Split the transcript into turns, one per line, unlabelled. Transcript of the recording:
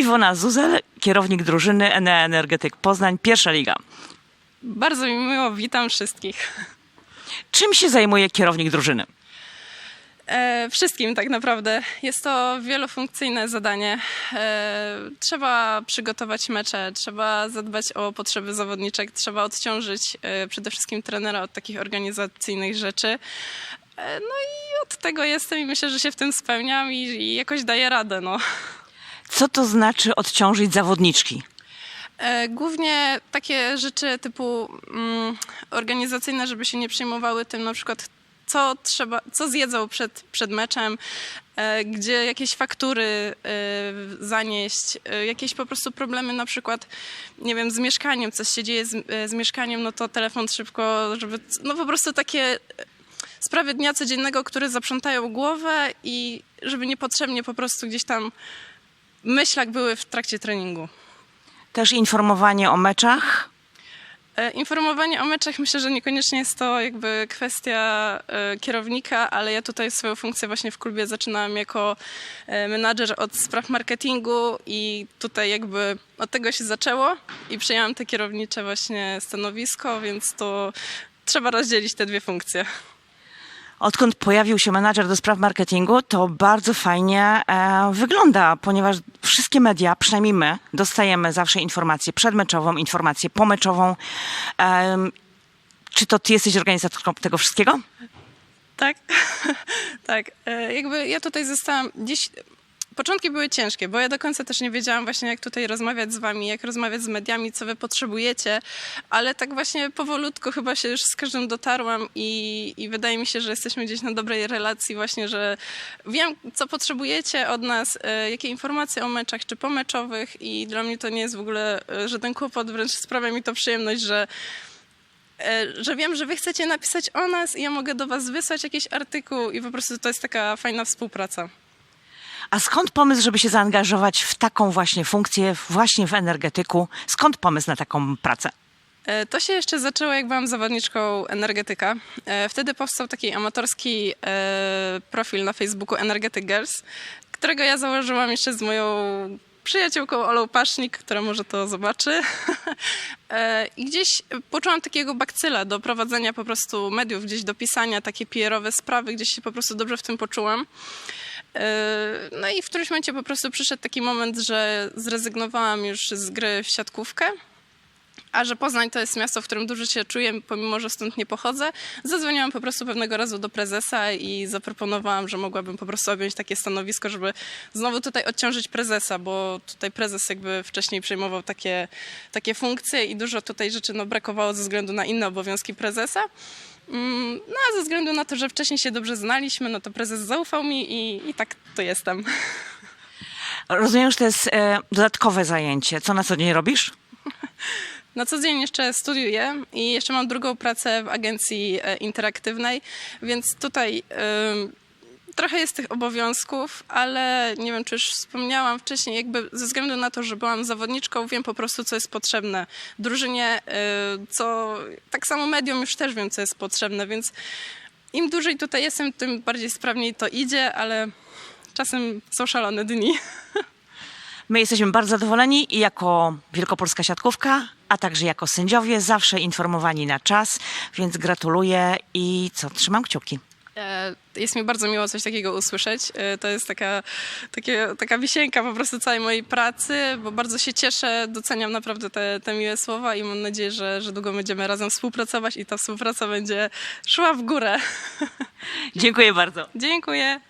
Iwona Zuzel, kierownik drużyny Enea Energetyk Poznań, pierwsza liga.
Bardzo mi miło, witam wszystkich.
Czym się zajmuje kierownik drużyny?
E, wszystkim tak naprawdę. Jest to wielofunkcyjne zadanie. E, trzeba przygotować mecze, trzeba zadbać o potrzeby zawodniczek, trzeba odciążyć e, przede wszystkim trenera od takich organizacyjnych rzeczy. No i od tego jestem i myślę, że się w tym spełniam i, i jakoś daję radę. No.
Co to znaczy odciążyć zawodniczki?
E, Głównie takie rzeczy typu mm, organizacyjne, żeby się nie przejmowały tym na przykład co trzeba, co zjedzą przed, przed meczem, e, gdzie jakieś faktury e, zanieść, e, jakieś po prostu problemy na przykład, nie wiem, z mieszkaniem, coś się dzieje z, e, z mieszkaniem, no to telefon szybko, żeby, no po prostu takie sprawy dnia codziennego, które zaprzątają głowę i żeby niepotrzebnie po prostu gdzieś tam myślach były w trakcie treningu.
Też informowanie o meczach.
E, Informowanie o meczach myślę, że niekoniecznie jest to jakby kwestia e, kierownika, ale ja tutaj swoją funkcję właśnie w klubie zaczynałam jako e, menadżer od spraw marketingu i tutaj jakby od tego się zaczęło i przejęłam te kierownicze właśnie stanowisko, więc to trzeba rozdzielić te dwie funkcje.
Odkąd pojawił się menadżer do spraw marketingu, to bardzo fajnie e, wygląda, ponieważ wszystkie media, przynajmniej my, dostajemy zawsze informację przedmeczową, informację pomeczową. Em, czy to ty jesteś organizatorką tego wszystkiego?
Tak, tak. E, Jakby ja tutaj zostałam dziś. Początki były ciężkie, bo ja do końca też nie wiedziałam właśnie, jak tutaj rozmawiać z wami, jak rozmawiać z mediami, co wy potrzebujecie, ale tak właśnie powolutku chyba się już z każdym dotarłam i, i wydaje mi się, że jesteśmy gdzieś na dobrej relacji właśnie, że wiem, co potrzebujecie od nas, e, jakie informacje o meczach czy pomeczowych i dla mnie to nie jest w ogóle e, żaden kłopot, wręcz sprawia mi to przyjemność, że e, że wiem, że wy chcecie napisać o nas i ja mogę do was wysłać jakiś artykuł i po prostu to jest taka fajna współpraca.
A skąd pomysł, żeby się zaangażować w taką właśnie funkcję, właśnie w energetyku? Skąd pomysł na taką pracę?
E, To się jeszcze zaczęło, jak byłam zawodniczką energetyka. E, Wtedy powstał taki amatorski e, profil na Facebooku Energetic Girls, którego ja założyłam jeszcze z moją przyjaciółką Olą Pasznik, która może to zobaczy. I gdzieś poczułam takiego bakcyla do prowadzenia po prostu mediów, gdzieś do pisania takie PR-owe sprawy, gdzieś się po prostu dobrze w tym poczułam. E, No i w którymś momencie po prostu przyszedł taki moment, że zrezygnowałam już z gry w siatkówkę. A że Poznań to jest miasto, w którym dużo się czuję, pomimo że stąd nie pochodzę, zadzwoniłam po prostu pewnego razu do prezesa i zaproponowałam, że mogłabym po prostu objąć takie stanowisko, żeby znowu tutaj odciążyć prezesa, bo tutaj prezes jakby wcześniej przejmował takie, takie funkcje i dużo tutaj rzeczy no, brakowało ze względu na inne obowiązki prezesa. Mm, No a ze względu na to, że wcześniej się dobrze znaliśmy, no to prezes zaufał mi i, i tak to jestem.
Rozumiem, że to jest e, dodatkowe zajęcie. Co na co dzień robisz?
Na co dzień jeszcze studiuję i jeszcze mam drugą pracę w agencji e, interaktywnej, więc tutaj trochę jest tych obowiązków, ale nie wiem, czy już wspomniałam wcześniej, jakby ze względu na to, że byłam zawodniczką, wiem po prostu, co jest potrzebne drużynie, y, co tak samo medium już też wiem, co jest potrzebne, więc im dłużej tutaj jestem, tym bardziej sprawniej to idzie, ale czasem są szalone dni.
My jesteśmy bardzo zadowoleni i jako Wielkopolska Siatkówka, a także jako sędziowie, zawsze informowani na czas, więc gratuluję i co, trzymam kciuki.
E, Jest mi bardzo miło coś takiego usłyszeć. E, To jest taka, takie, taka wisienka po prostu całej mojej pracy, bo bardzo się cieszę, doceniam naprawdę te, te miłe słowa i mam nadzieję, że, że długo będziemy razem współpracować i ta współpraca będzie szła w górę.
Dziękuję bardzo.
Dziękuję.